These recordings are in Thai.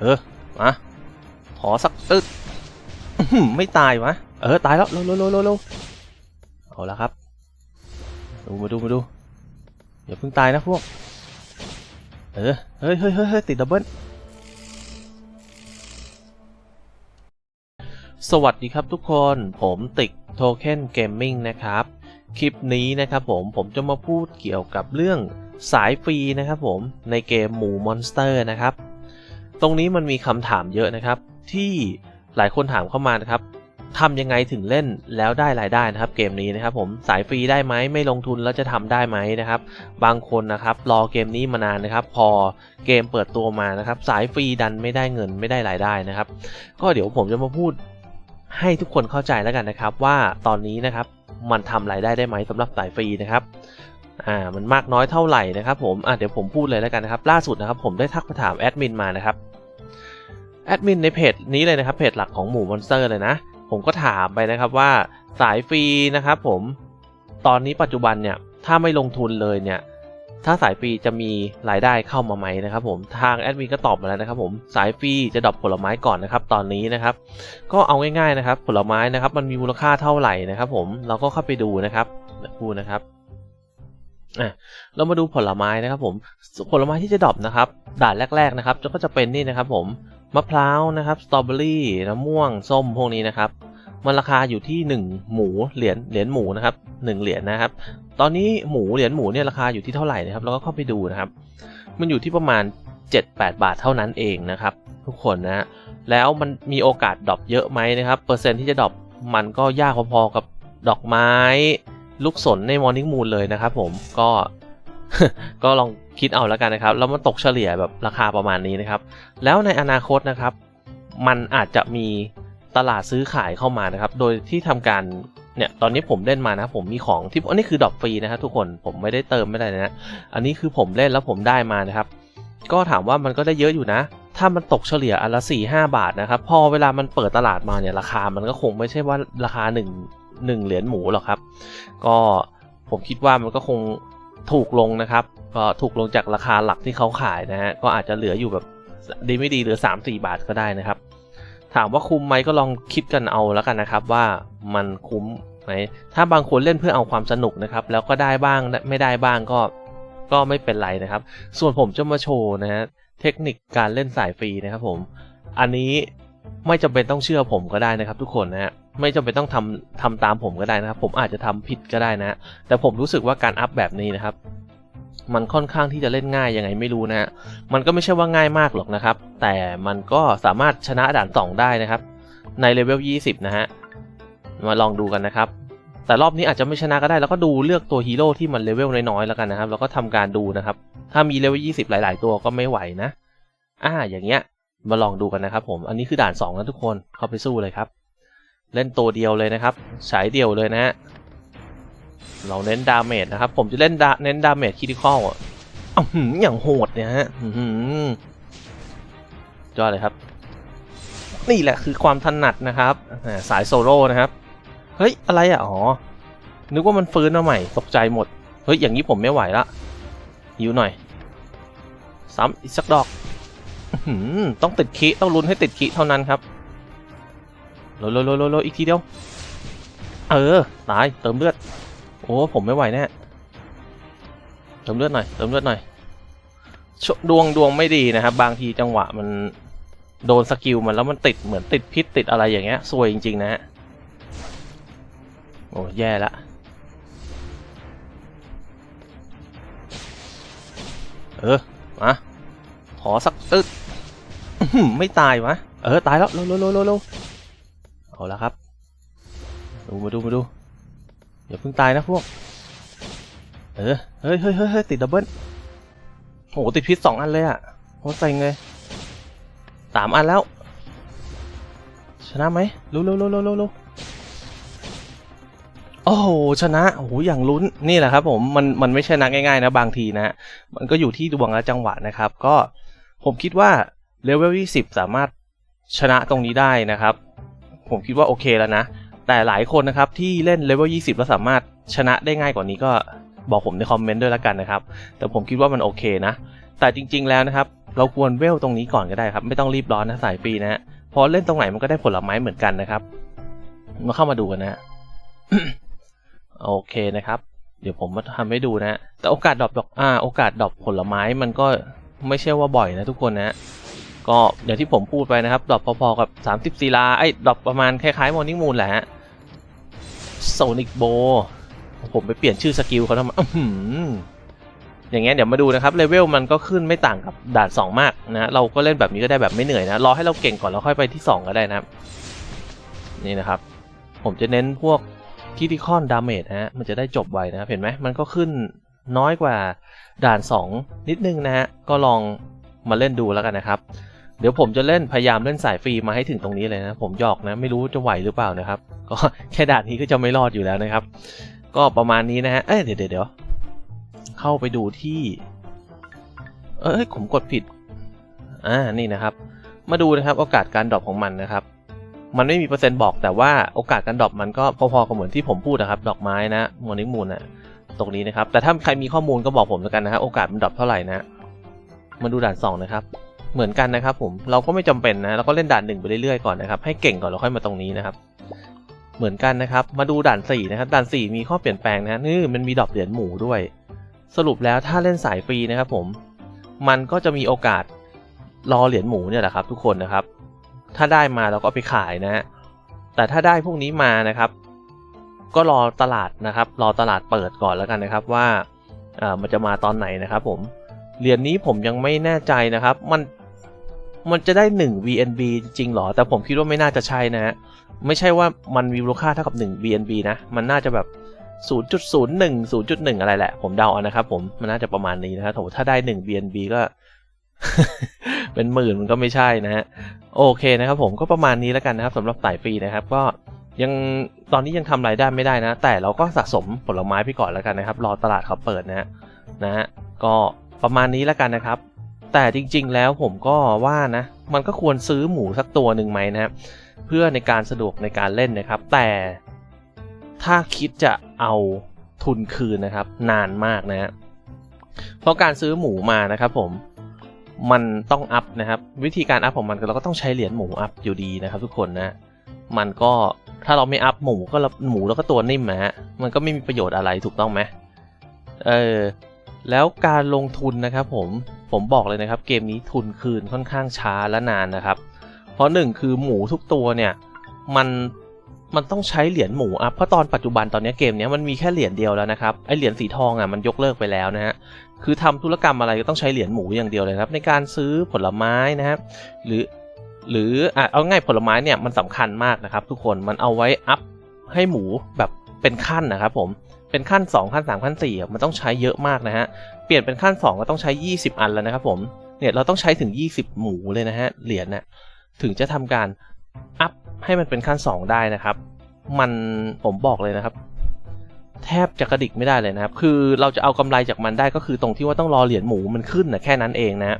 เออ มา ขอสักตึ๊ดไม่ตายวะ เออ ตายแล้วเร็วเร็วเร็วเร็วเอาละครับ ดูมาดูมาดู อย่าเพิ่งตายนะพวก เออ เฮ้ยเฮ้ยเฮ้ยเฮ้ยติดดับเบิลสวัสดีครับทุกคน ผมติกโทเค็นเกมมิ่งนะครับ คลิปนี้นะครับผม ผมจะมาพูดเกี่ยวกับเรื่องสายฟรีนะครับผม ในเกมหมูมอนสเตอร์นะครับ ตรงนี้มันมีคำถามเยอะนะครับ ที่หลายคนถามเข้ามานะครับทำยังไงถึงเล่นแล้วได้รายได้นะครับ เกมนี้นะครับ ผมสายฟรีได้ไหมไม่ลงทุนแล้วจะทำได้ไหมนะครับ บางคนนะครับรอเกมนี้มานานนะครับ พอเกมเปิดตัวมานะครับ สายฟรีดันไม่ได้เงินไม่ได้รายได้นะครับ ก็เดี๋ยวผมจะมาพูดให้ทุกคนเข้าใจแล้วกันนะครับ ว่าตอนนี้นะครับมันทำรายได้ได้ไหมสำหรับสายฟรีนะครับ อ่ามันมากน้อยเท่าไหร่นะครับผมอะเดี๋ยวผมพูดเลยแล้วกันนะครับ ล่าสุดนะครับผมได้ทักไปถามแอดมินมานะครับแอดมินในเพจนี้เลยนะครับเพจหลักของหมู่มอนสเตอร์เลยนะ ผมก็ถามไปนะครับว่าสายฟรีนะครับผมตอนนี้ปัจจุบันเนี่ยถ้าไม่ลงทุนเลยเนี่ยถ้าสายฟรีจะมีรายได้เข้ามาไหมนะครับผมทางแอดมินก็ตอบมาแล้วนะครับผมสายฟรีจะดรอปผลไม้ก่อนนะครับตอนนี้นะครับ ก็เอาง่ายๆนะครับ ผลไม้นะครับมันมีมูลค่าเท่าไหร่นะครับ ผมเราก็เข้าไปดูนะครับดูนะครับ อะเรามาดูผลไม้นะครับผมผลไม้ที่จะดรอปนะครับด่านแรก ๆนะครับก็จะเป็นนี่นะครับผมมะพร้าวนะครับสตรอเบอรี่น้ำม่วงส้มพวกนี้นะครับมันราคาอยู่ที่ 1 หมูเหรียญเหรียญหมูนะครับ1เหรียญนะครับ ตอนนี้หมูเหรียญหมูเนี่ยราคาอยู่ที่เท่าไหร่นะครับเราก็เข้าไปดูนะครับ มันอยู่ที่ประมาณ 7-8 บาทเท่านั้นเองนะครับ ทุกคนนะฮะแล้วมันมีโอกาสดรอปเยอะไหมนะครับเปอร์เซ็นต์ที่จะดรอปมันก็ยากพอๆกับดอกไม้ ลูกสนใน Morning Moon เลยนะครับผมก็ก็ลองคิดเอาแล้วกันนะครับ แล้วมันตกเฉลี่ยแบบราคาประมาณนี้นะครับ แล้วในอนาคตนะครับ มันอาจจะมีตลาดซื้อขายเข้ามานะครับ โดยที่ทำการเนี่ยตอนนี้ผมเล่นมานะผมมีของที่อันนี้คือดรอปฟรีนะครับทุกคนผมไม่ได้เติมไม่ได้นะอันนี้คือผมเล่นแล้วผมได้มานะครับ ก็ถามว่ามันก็ได้เยอะอยู่นะ ถ้ามันตกเฉลี่ยอันละ4ี่ห้าบาทนะครับ พอเวลามันเปิดตลาดมาเนี่ยราคามันก็คงไม่ใช่ว่าราคา 1 1 เหรียญหมูหรอกครับ ก็ผมคิดว่ามันก็คงถูกลงนะครับก็ถูกลงจากราคาหลักที่เขาขายนะฮะก็อาจจะเหลืออยู่แบบดีไม่ดีเหลือ 3-4 บาทก็ได้นะครับ ถามว่าคุ้มไหมก็ลองคิดกันเอาแล้วกันนะครับว่ามันคุ้มไหมถ้าบางคนเล่นเพื่อเอาความสนุกนะครับ แล้วก็ได้บ้างไม่ได้บ้างก็ก็ไม่เป็นไรนะครับ ส่วนผมจะมาโชว์นะฮะเทคนิคการเล่นสายฟรีนะครับผม อันนี้ไม่จำเป็นต้องเชื่อผมก็ได้นะครับทุกคนนะฮะ ไม่จำเป็นต้องทำทำตามผมก็ได้นะครับ ผมอาจจะทำผิดก็ได้นะ แต่ผมรู้สึกว่าการอัพแบบนี้นะครับ มันค่อนข้างที่จะเล่นง่ายยังไงไม่รู้นะฮะมันก็ไม่ใช่ว่าง่ายมากหรอกนะครับ แต่มันก็สามารถชนะด่านสองได้นะครับ ในเลเวล 20 นะฮะ มาลองดูกันนะครับ แต่รอบนี้อาจจะไม่ชนะก็ได้ แล้วก็ดูเลือกตัวฮีโร่ที่มันเลเวลน้อยๆแล้วกันนะครับ แล้วก็ทำการดูนะครับ ถ้ามีเลเวล 20 หลาย ๆ ตัวก็ไม่ไหวนะ อ่า อย่างเงี้ย มาลองดูกันนะครับ ผม อันนี้คือด่าน2นะทุกคน เข้าไปสู้เลยครับ เล่นตัวเดียวเลยนะครับฉายเดียวเลยนะฮะเราเน้นดาเมจนะครับ ผมจะเล่นดาเน้นดาเมจคิดิคอลอะอื้ออย่างโหดเนี่ยฮะอื้อหือยอดเลยครับ นี่แหละคือความถนัดนะครับ สายโซโล่นะครับ เฮ้ย อะไรอะ อ๋อ นึกว่ามันฟื้นมาใหม่ ตกใจหมด เฮ้ย อย่างนี้ผมไม่ไหวละหิวหน่อย ซ้ำอีกสักดอกอื้อหือต้องติดคีต้องลุ้นให้ติดคีเท่านั้นครับ โลโลโลโลโลอีกทีเดียว เออ ตาย เติมเลือด โอ้ ผมไม่ไหวแน่ เติมเลือดหน่อย เติมเลือดหน่อย ดวงดวงไม่ดีนะครับ บางทีจังหวะมันโดนสกิลมันแล้วมันติดเหมือนติดพิษติดอะไรอย่างเงี้ยซวยจริง ๆ นะฮะ โอ้ แย่ละเออ มา ขอสักตึ๊ดไม่ตายวะ เออ ตายแล้วเร็วเร็วเร็ว เร็วเร็วเอาละครับ ดูมาดูมาดูอย่าเพิ่งตายนะพวก เออ เฮ้ยเฮ้ยเฮ้ยเฮ้ยติดดับเบิลโหติดพิษสองอันเลยอะโคตรเซ็งเลยสามอันแล้ว ชนะไหมร็วเร็วเร็วเร็วร็วเร็วโอ้โหชนะโอ้โหอย่างลุ้นนี่แหละครับผมมันมันไม่ใช่นักง่ายๆนะบางทีนะมันก็อยู่ที่ดวงและจังหวะนะครับ ก็ผมคิดว่าเลเวล20สามารถชนะตรงนี้ได้นะครับ ผมคิดว่าโอเคแล้วนะ แต่หลายคนนะครับที่เล่นเลเวล 20 แล้วสามารถชนะได้ง่ายกว่านี้ก็บอกผมในคอมเมนต์ด้วยแล้วกันนะครับ แต่ผมคิดว่ามันโอเคนะ แต่จริง ๆ แล้วนะครับ เราควรเวลตรงนี้ก่อนก็ได้ครับ ไม่ต้องรีบร้อนนะสายฟรีนะฮะเพราะเล่นตรงไหนมันก็ได้ผลไม้เหมือนกันนะครับ มาเข้ามาดูกันนะฮะโอเคนะครับ เดี๋ยวผมมาทำให้ดูนะฮะแต่โอกาสดรอปดอกอ่า โอกาสดรอปผลไม้มันก็ไม่ใช่ว่าบ่อยนะทุกคนนะฮะ ก็อย่างที่ผมพูดไปนะครับดรอปพอๆกับ 30ศิลาไอ้ดรอปประมาณคล้ายๆมอร์นิ่งมูนแหละฮะโซนิกโบผมไปเปลี่ยนชื่อสกิลเขาทำไมอย่างเงี้ยเดี๋ยวมาดูนะครับเลเวลมันก็ขึ้นไม่ต่างกับด่าน 2 มากนะเราก็เล่นแบบนี้ก็ได้แบบไม่เหนื่อยนะรอให้เราเก่งก่อนแล้วค่อยไปที่ 2 ก็ได้นะครับ นี่นะครับ ผมจะเน้นพวกคิติคอนดาเมจนะฮะมันจะได้จบไวนะครับเห็นไหมมันก็ขึ้นน้อยกว่าด่าน 2 นิดนึงนะฮะก็ลองมาเล่นดูแล้วกันนะครับ เดี๋ยวผมจะเล่นพยายามเล่นสายฟรีมาให้ถึงตรงนี้เลยนะ ผมหยอกนะ ไม่รู้จะไหวหรือเปล่านะครับ ก็แค่ด่านนี้ก็จะไม่รอดอยู่แล้วนะครับ ก็ประมาณนี้นะฮะเอ้ยเดี๋ยวเดี๋ยวเดี๋ยวเข้าไปดูที่ เอ้ยผมกดผิดอ่านี่นะครับ มาดูนะครับโอกาสการดรอปของมันนะครับ มันไม่มีเปอร์เซ็นต์บอกแต่ว่าโอกาสการดรอปมันก็พอๆกับเหมือนที่ผมพูดนะครับ ดอกไม้นะมอนิมูนนะตรงนี้นะครับ แต่ถ้าใครมีข้อมูลก็บอกผมแล้วกันนะครับโอกาสมันดรอปเท่าไหร่นะมาดูด่านสองนะครับ เหมือนกันนะครับผมเราก็ไม่จำเป็นนะเราก็เล่นด่านหนึ่งไปเรื่อยๆก่อนนะครับให้เก่งก่อนแล้วค่อยมาตรงนี้นะครับ เหมือนกันนะครับ มาดูด่านสี่นะครับด่านสี่มีข้อเปลี่ยนแปลงนะนี่มันมีดอกเหรียญหมูด้วย สรุปแล้วถ้าเล่นสายฟรีนะครับผมมันก็จะมีโอกาสรอเหรียญหมูเนี่ยแหละครับ ทุกคนนะครับ ถ้าได้มาเราก็ไปขายนะฮะแต่ถ้าได้พวกนี้มานะครับ ก็รอตลาดนะครับ รอตลาดเปิดก่อนแล้วกันนะครับว่าอ่อมันจะมาตอนไหนนะครับ ผมเหรียญนี้ผมยังไม่แน่ใจนะครับ มัน มันจะได้ 1 VNB จริงหรอ แต่ผมคิดว่าไม่น่าจะใช่นะฮะ ไม่ใช่ว่ามันมีมูลค่าเท่ากับ 1 VNB นะ มันน่าจะแบบ 0.01 0.1 อะไรแหละ ผมเดาเอานะครับผม มันน่าจะประมาณนี้นะครับโถถ้าได้ 1 VNB ก็ เป็นหมื่นมันก็ไม่ใช่นะฮะ โอเคนะครับผมก็ประมาณนี้แล้วกันนะครับสำหรับสายฟรีนะครับ ก็ยังตอนนี้ยังทำรายได้ไม่ได้นะ แต่เราก็สะสมผลไม้ไปก่อนแล้วกันนะครับ รอตลาดเขาเปิดนะฮะนะฮะก็ประมาณนี้แล้วกันนะครับ แต่จริงๆแล้วผมก็ว่านะ มันก็ควรซื้อหมูสักตัวหนึ่งไหมนะครับเพื่อในการสะดวกในการเล่นนะครับ แต่ถ้าคิดจะเอาทุนคืนนะครับ นานมากนะฮะเพราะการซื้อหมูมานะครับ ผมมันต้องอัพนะครับ วิธีการอัพของมันเราก็ต้องใช้เหรียญหมูอัพอยู่ดีนะครับ ทุกคนนะมันก็ถ้าเราไม่อัพหมูก็หมูแล้วก็ตัวนิ่มนะฮะมันก็ไม่มีประโยชน์อะไรถูกต้องไหมเออแล้วการลงทุนนะครับผม ผมบอกเลยนะครับ เกมนี้ทุนคืนค่อนข้างช้าและนานนะครับ เพราะหนึ่งคือหมูทุกตัวเนี่ยมันมันต้องใช้เหรียญหมูอัพเพราะตอนปัจจุบันตอนนี้เกมนี้มันมีแค่เหรียญเดียวแล้วนะครับไอเหรียญสีทองอะมันยกเลิกไปแล้วนะฮะคือทำธุรกรรมอะไรก็ต้องใช้เหรียญหมูอย่างเดียวเลยครับ ในการซื้อผลไม้นะครับหรือ หรืออะเอาง่ายผลไม้เนี่ยมันสำคัญมากนะครับ ทุกคนมันเอาไว้อัพให้หมูแบบเป็นขั้นนะครับผมเป็นขั้น 2 ขั้น 3 ขั้น4อะมันต้องใช้เยอะมากนะฮะ เปลี่ยนเป็นขั้น 2 ก็ต้องใช้ 20 อันแล้วนะครับผม เนี่ยเราต้องใช้ถึง 20 หมูเลยนะฮะ เหรียญน่ะถึงจะทำการอัพให้มันเป็นขั้น 2 ได้นะครับ มันผมบอกเลยนะครับ แทบจะกระดิกไม่ได้เลยนะครับ คือเราจะเอากำไรจากมันได้ก็คือตรงที่ว่าต้องรอเหรียญหมูมันขึ้นนะแค่นั้นเองนะ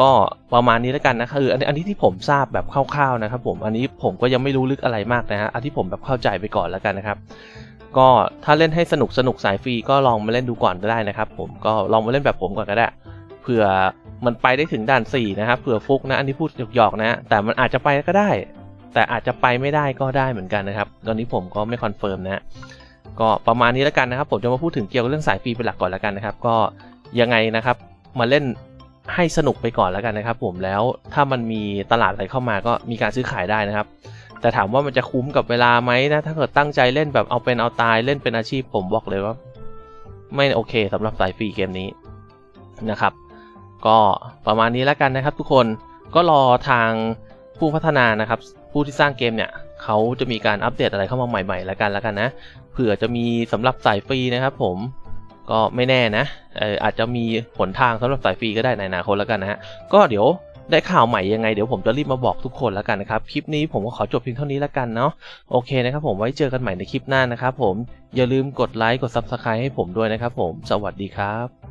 ก็ประมาณนี้แล้วกันนะคืออันนี้ที่ผมทราบแบบคร่าวๆนะครับ ผม อันนี้ผมก็ยังไม่รู้ลึกอะไรมากนะฮะ อันที่ผมแบบเข้าใจไปก่อนแล้วกันนะครับ ก็ถ้าเล่นให้สนุกสนุกสายฟรีก็ลองมาเล่นดูก่อนก็ได้นะครับ ผมก็ลองมาเล่นแบบผมก่อนก็ได้เผื่อมันไปได้ถึงด่าน4นะครับเผื่อฟุกนะอันนี้พูดหยอกๆนะแต่มันอาจจะไปก็ได้ แต่อาจจะไปไม่ได้ก็ได้เหมือนกันนะครับ ตอนนี้ผมก็ไม่คอนเฟิร์มนะก็ประมาณนี้แล้วกันนะครับผมจะมาพูดถึงเกี่ยวกับเรื่องสายฟรีเป็นหลักก่อนแล้วกันนะครับ ก็ยังไงนะครับมาเล่นให้สนุกไปก่อนแล้วกันนะครับ ผมแล้วถ้ามันมีตลาดอะไรเข้ามาก็มีการซื้อขายได้นะครับ แต่ถามว่ามันจะคุ้มกับเวลาไหมนะ ถ้าเกิดตั้งใจเล่นแบบเอาเป็นเอาตายเล่นเป็นอาชีพผมบอกเลยว่า ไม่โอเคสำหรับสายฟรีเกมนี้นะครับ ก็ประมาณนี้แล้วกันนะครับ ทุกคนก็รอทางผู้พัฒนานะครับ ผู้ที่สร้างเกมเนี่ยเขาจะมีการอัปเดตอะไรเข้ามาใหม่ๆแล้วกันแล้วกันนะเผื่อจะมีสำหรับสายฟรีนะครับ ผมก็ไม่แน่นะอออาจจะมีหนทางสำหรับสายฟรีก็ได้ในอนาคตแล้วกันนะฮะก็เดี๋ยว ได้ข่าวใหม่ยังไงเดี๋ยวผมจะรีบมาบอกทุกคนแล้วกันนะครับ คลิปนี้ผมก็ขอจบเพียงเท่านี้แล้วกันเนาะโอเคนะครับผมไว้เจอกันใหม่ในคลิปหน้านะครับผมอย่าลืมกดไลค์กด Subscribe ให้ผมด้วยนะครับผมสวัสดีครับ